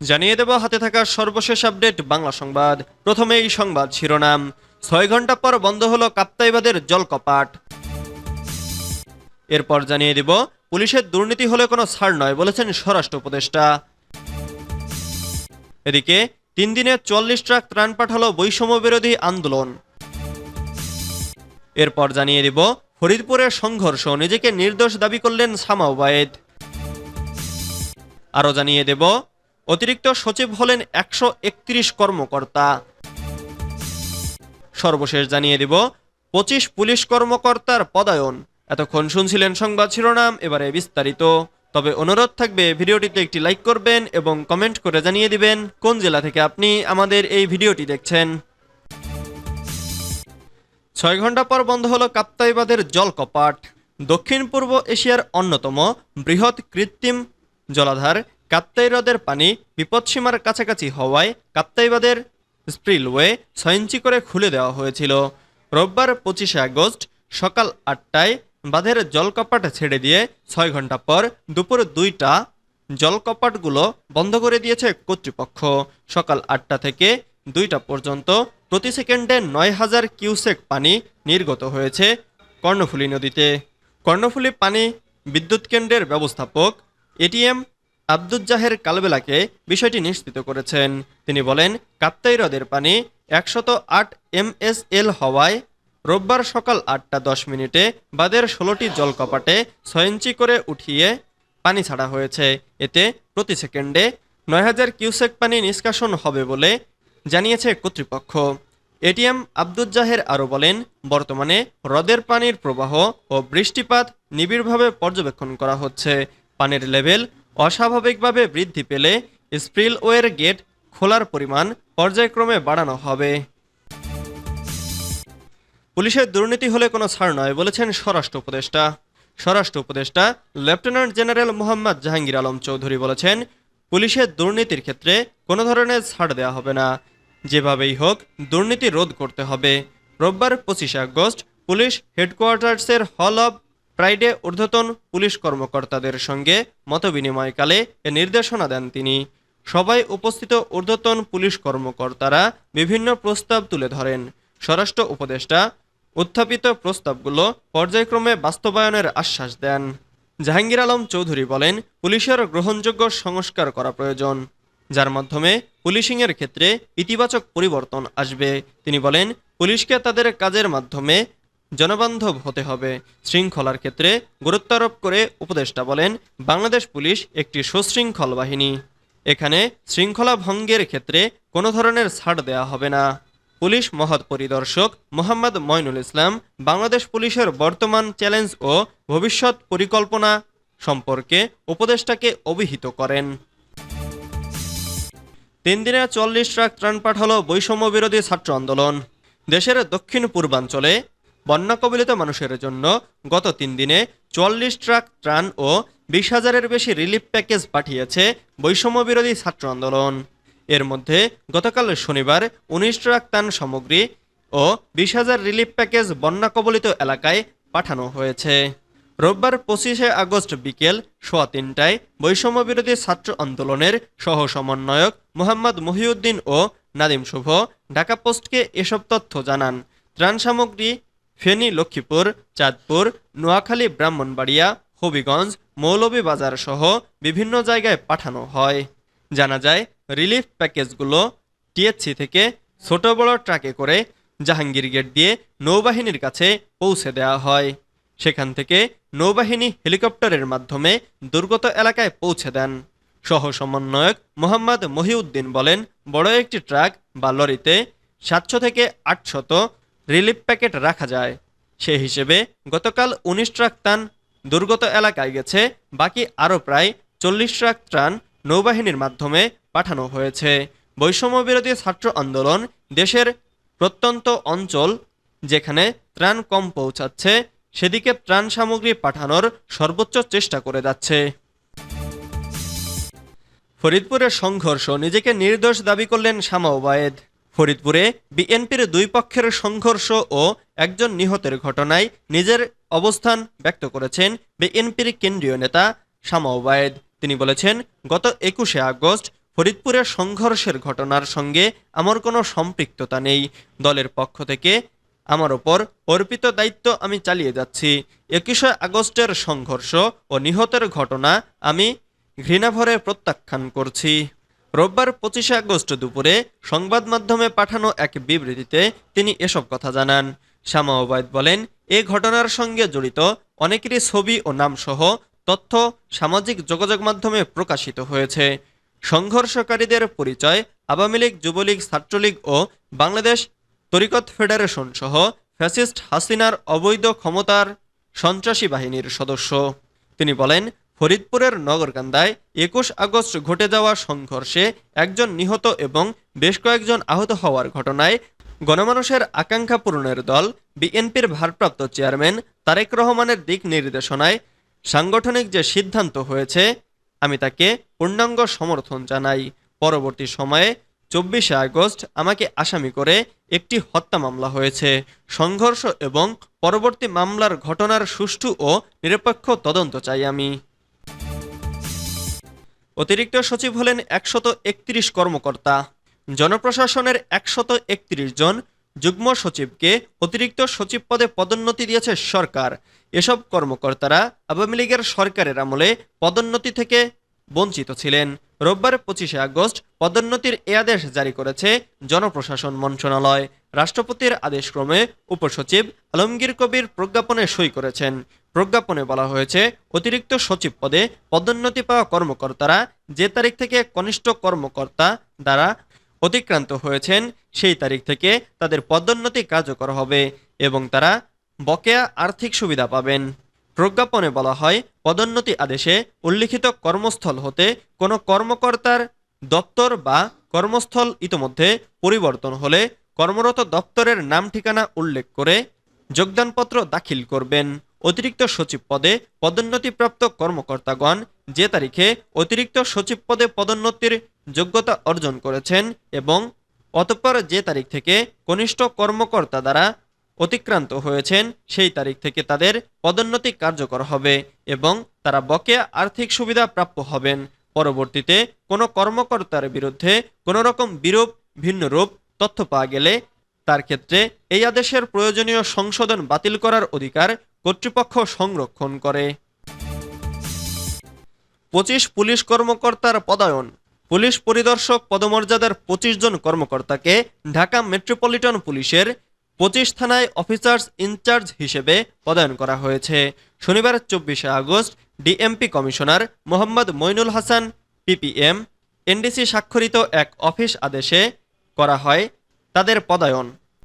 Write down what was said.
জানিয়ে দেব, হাতে থাকা সর্বশেষ আপডেট বাংলা সংবাদ। প্রথমে এই সংবাদ শিরোনাম। ছয় ঘণ্টা পর বন্ধ হলো কাপ্তাইবাদের জলকপাট। এরপর জানিয়ে দিব, পুলিশের দুর্নীতি হলে কোনো ছাড় নয় বলেছেন স্বরাষ্ট্র উপদেষ্টা। এদিকে, তিন দিনে চল্লিশ ট্রাক ত্রাণ পাঠালো বৈষম্য বিরোধী আন্দোলন। এরপর জানিয়ে দিব ফরিদপুরের সংঘর্ষ, নিজেকে নির্দোষ দাবি করলেন সামা ওবায়েদ আরও জানিয়ে দেব অতিরিক্ত সচিব হলেন একশো একত্রিশ কর্মকর্তা। সর্বশেষ জানিয়ে দেব, পঁচিশ পুলিশ কর্মকর্তার পদায়ন। এতক্ষণ শুনছিলেন সংবাদ শিরোনাম, এবারে বিস্তারিত। তবে অনুরোধ থাকবে, ভিডিওটিতে একটি লাইক করবেন এবং কমেন্ট করে জানিয়ে দিবেন কোন জেলা থেকে আপনি আমাদের এই ভিডিওটি দেখছেন। ছয় ঘণ্টা পর বন্ধ হলো কাপ্তাইবাদের জলকপাট। দক্ষিণ পূর্ব এশিয়ার অন্যতম বৃহৎ কৃত্রিম জলাধার কাপ্তাই হ্রদের পানি বিপদসীমার কাছাকাছি হওয়ায় কাপ্তাইবাদের স্প্রিলওয়ে ছয় ইঞ্চি করে খুলে দেওয়া হয়েছিল। রোববার পঁচিশে আগস্ট সকাল আটটায় বাঁধের জলকপাট ছেড়ে দিয়ে ছয় ঘণ্টা পর দুপুর দুইটা জলকপাটগুলো বন্ধ করে দিয়েছে কর্তৃপক্ষ। সকাল আটটা থেকে দুইটা পর্যন্ত প্রতি সেকেন্ডে নয় হাজার কিউসেক পানি নির্গত হয়েছে কর্ণফুলী নদীতে। কর্ণফুলী পানি বিদ্যুৎ কেন্দ্রের ব্যবস্থাপক এটিএম আব্দুজ্জাহের কালবেলাকে বিষয়টি নিশ্চিত করেছেন। তিনি বলেন, কাপ্তাই হ্রদের পানি একশত আট এমএসএল হওয়ায় রোববার সকাল আটটা দশ মিনিটে বাদের ষোলোটি জলকপাটে ছয় ইঞ্চি করে উঠিয়ে পানি ছাড়া হয়েছে। এতে প্রতি সেকেন্ডে নয় হাজার কিউসেক পানি নিষ্কাশন হবে বলে জানিয়েছে কর্তৃপক্ষ। এটিএম আব্দুজ্জাহের আরও বলেন, বর্তমানে হ্রদের পানির প্রবাহ ও বৃষ্টিপাত নিবিড়ভাবে পর্যবেক্ষণ করা হচ্ছে। পানির লেভেল অস্বাভাবিকভাবে বৃদ্ধি পেলে স্প্রিলওয়ের গেট খোলার পরিমাণ পর্যায়ক্রমে বাড়ানো হবে। পুলিশের দুর্নীতি হলে কোনো ছাড় নয়, বলেছেন স্বরাষ্ট্র উপদেষ্টা। স্বরাষ্ট্র উপদেষ্টা লেফটেন্যান্ট জেনারেল মোহাম্মদ জাহাঙ্গীর আলম চৌধুরী বলেছেন, পুলিশের দুর্নীতির ক্ষেত্রে কোনো ধরনের ছাড় দেওয়া হবে না। যেভাবেই হোক, দুর্নীতি রোধ করতে হবে। রোববার পঁচিশে আগস্ট পুলিশ হেডকোয়ার্টার্সের হল অব প্রাইডে ঊর্ধ্বতন পুলিশ কর্মকর্তাদের সঙ্গে মতবিনিময়কালে এ নির্দেশনা দেন তিনি। সবাই উপস্থিত ঊর্ধ্বতন পুলিশ কর্মকর্তারা বিভিন্ন প্রস্তাব তুলে ধরেন। স্বরাষ্ট্র উপদেষ্টা উত্থাপিত প্রস্তাবগুলো পর্যায়ক্রমে বাস্তবায়নের আশ্বাস দেন। জাহাঙ্গীর আলম চৌধুরী বলেন, পুলিশের গ্রহণযোগ্য সংস্কার করা প্রয়োজন। যার মাধ্যমে পুলিশিংয়ের ক্ষেত্রে ইতিবাচক পরিবর্তন আসবে। তিনি বলেন, পুলিশকে তাদের কাজের মাধ্যমে জনবান্ধব হতে হবে। শৃঙ্খলার ক্ষেত্রে গুরুত্বারোপ করে উপদেষ্টা বলেন, বাংলাদেশ পুলিশ একটি সুশৃঙ্খল বাহিনী। এখানে শৃঙ্খলা ভঙ্গের ক্ষেত্রে কোনো ধরনের ছাড় দেওয়া হবে না। পুলিশ মহৎ পরিদর্শক মোহাম্মদ ময়নুল ইসলাম বাংলাদেশ পুলিশের বর্তমান চ্যালেঞ্জ ও ভবিষ্যৎ পরিকল্পনা সম্পর্কে উপদেষ্টাকে অভিহিত করেন। তিন দিনে চল্লিশ ট্রাক ত্রাণ পাঠালো বৈষম্য বিরোধী ছাত্র আন্দোলন। দেশের দক্ষিণ পূর্বাঞ্চলে বন্যা কবলিত মানুষের জন্য গত তিন দিনে চুয়াল্লিশ ট্রাক ত্রাণ ও বিশ হাজারের বেশি রিলিফ প্যাকেজ পাঠিয়েছে বৈষম্য বিরোধী ছাত্র আন্দোলন। এর মধ্যে গতকাল শনিবার উনিশ ট্রাক ত্রাণ সামগ্রী ও বিশ হাজার রিলিফ প্যাকেজ বন্যা কবলিত এলাকায় পাঠানো হয়েছে। রোববার পঁচিশে আগস্ট বিকেল সোয়া তিনটায় বৈষম্য বিরোধী ছাত্র আন্দোলনের সহ সমন্বয়ক মোহাম্মদ মহিউদ্দিন ও নাদিম শুভ ঢাকা পোস্টকে এসব তথ্য জানান। ত্রাণ সামগ্রী ফেনী, লক্ষ্মীপুর, চাঁদপুর, নোয়াখালী, ব্রাহ্মণবাড়িয়া, হবিগঞ্জ মৌলভীবাজার সহ বিভিন্ন জায়গায় পাঠানো হয়। জানা যায়, রিলিফ প্যাকেজগুলো টিএসসি থেকে ছোট বড় ট্রাকে করে জাহাঙ্গীর গেট দিয়ে নৌবাহিনীর কাছে পৌঁছে দেওয়া হয়। সেখান থেকে নৌবাহিনী হেলিকপ্টারের মাধ্যমে দুর্গত এলাকায় পৌঁছে দেন। সহ সমন্বয়ক মোহাম্মদ মহিউদ্দিন বলেন, বড় একটি ট্রাক বা লরিতে সাতশো থেকে আটশত রিলিফ প্যাকেট রাখা যায়। সে হিসেবে গতকাল উনিশ ট্রাক ত্রাণ দুর্গত এলাকায় গেছে, বাকি আরও প্রায় চল্লিশ ট্রাক ত্রাণ নৌবাহিনীর মাধ্যমে পাঠানো হয়েছে। বৈষম্য বিরোধী ছাত্র আন্দোলন দেশের প্রত্যন্ত অঞ্চল যেখানে ত্রাণ কম পৌঁছাচ্ছে, সেদিকে ত্রাণ সামগ্রী পাঠানোর সর্বোচ্চ চেষ্টা করে যাচ্ছে। ফরিদপুরের সংঘর্ষ নিজেকে নির্দোষ দাবি করলেন শামা ওবায়েদ। ফরিদপুরে বিএনপির দুই পক্ষের সংঘর্ষ ও একজন নিহতের ঘটনায় নিজের অবস্থান ব্যক্ত করেছেন বিএনপির কেন্দ্রীয় নেতা শামা ওবায়েদ। তিনি বলেছেন, গত একুশে আগস্ট ফরিদপুরের সংঘর্ষের ঘটনার সঙ্গে আমার কোনো সম্পৃক্ততা নেই। দলের পক্ষ থেকে আমার ওপর অর্পিত দায়িত্ব আমি চালিয়ে যাচ্ছি। একুশে আগস্টের সংঘর্ষ ও নিহতের ঘটনা আমি ঘৃণাভরে প্রত্যাখ্যান করছি। রোববার পঁচিশে আগস্ট দুপুরে সংবাদ মাধ্যমে পাঠানো এক বিবৃতিতে তিনি এসব কথা জানান। শামা ওবায়দ বলেন, এ ঘটনার সঙ্গে জড়িত অনেকেরই ছবি ও নামসহ তথ্য সামাজিক যোগাযোগ মাধ্যমে প্রকাশিত হয়েছে। সংঘর্ষকারীদের পরিচয় আওয়ামী লীগ, যুবলীগ, ছাত্রলীগ ও বাংলাদেশ তরিকত ফেডারেশন সহ ফ্যাসিস্ট হাসিনার অবৈধ ক্ষমতার সন্ত্রাসী বাহিনীর সদস্য। তিনি বলেন ফরিদপুরের নগরকান্দায় একুশ আগস্ট ঘটে যাওয়া সংঘর্ষে একজন নিহত এবং বেশ কয়েকজন আহত হওয়ার ঘটনায় গণমানুষের আকাঙ্ক্ষা পূরণের দল বিএনপির ভারপ্রাপ্ত চেয়ারম্যান তারেক রহমানের দিক নির্দেশনায় সাংগঠনিক যে সিদ্ধান্ত হয়েছে, আমি তাকে পূর্ণাঙ্গ সমর্থন জানাই। পরবর্তী সময়ে চব্বিশে আগস্ট আমাকে আসামি করে একটি হত্যা মামলা হয়েছে। সংঘর্ষ এবং পরবর্তী মামলার ঘটনার সুষ্ঠু ও নিরপেক্ষ তদন্ত চাই আমি। অতিরিক্ত সচিব হলেন একশত একত্রিশ কর্মকর্তা। জনপ্রশাসনের একশত একত্রিশ জন যুগ্ম সচিবকে অতিরিক্ত সচিব পদে পদোন্নতি দিয়েছে সরকার। এসব কর্মকর্তারা আওয়ামী লীগের সরকারের আমলে পদোন্নতি থেকে বঞ্চিত ছিলেন। রোববার পঁচিশে আগস্ট পদোন্নতির এ আদেশ জারি করেছে জনপ্রশাসন মন্ত্রণালয়। রাষ্ট্রপতির আদেশক্রমে উপসচিব আলমগীর কবির প্রজ্ঞাপনে সই করেছেন। প্রজ্ঞাপনে বলা হয়েছে, অতিরিক্ত সচিব পদে পদোন্নতি পাওয়া কর্মকর্তারা যে তারিখ থেকে কনিষ্ঠ কর্মকর্তা দ্বারা অতিক্রান্ত হয়েছেন, সেই তারিখ থেকে তাদের পদোন্নতি কার্যকর হবে এবং তারা বকেয়া আর্থিক সুবিধা পাবেন। প্রজ্ঞাপনে বলা হয়, পদোন্নতি আদেশে উল্লিখিত কর্মস্থল হতে কোনো কর্মকর্তার দপ্তর বা কর্মস্থল ইতোমধ্যে পরিবর্তন হলে কর্মরত দপ্তরের নাম ঠিকানা উল্লেখ করে যোগদানপত্র দাখিল করবেন। অতিরিক্ত সচিব পদে পদোন্নতিপ্রাপ্ত কর্মকর্তাগণ যে তারিখে অতিরিক্ত সচিব পদে পদোন্নতির যোগ্যতা অর্জন করেছেন এবং অতঃপর যে তারিখ থেকে কনিষ্ঠ কর্মকর্তা দ্বারা অতিক্রান্ত হয়েছেন, সেই তারিখ থেকে তাদের পদোন্নতি কার্যকর হবে এবং তারা বকেয়া আর্থিক সুবিধা প্রাপ্য হবেন। পরবর্তীতে কোনো কর্মকর্তার বিরুদ্ধে কোনো রকম বিরূপ, ভিন্নরূপ তথ্য পাওয়া গেলে তার ক্ষেত্রে এই আদেশের প্রয়োজনীয় সংশোধন বাতিল করার অধিকার কর্তৃপক্ষ সংরক্ষণ করে। পঁচিশ পুলিশ কর্মকর্তার পদায়ন। পুলিশ পরিদর্শক পদমর্যাদার পঁচিশ জন কর্মকর্তাকে ঢাকা মেট্রোপলিটন পুলিশের পঁচিশ থানায় অফিসার্স ইনচার্জ হিসেবে পদায়ন করা হয়েছে। শনিবার চব্বিশে August DMP commissioner Mohammad Moinul Hasan, PPM, NDC স্বাক্ষরিত এক অফিস আদেশে করা হয় তাদের পদায়ন।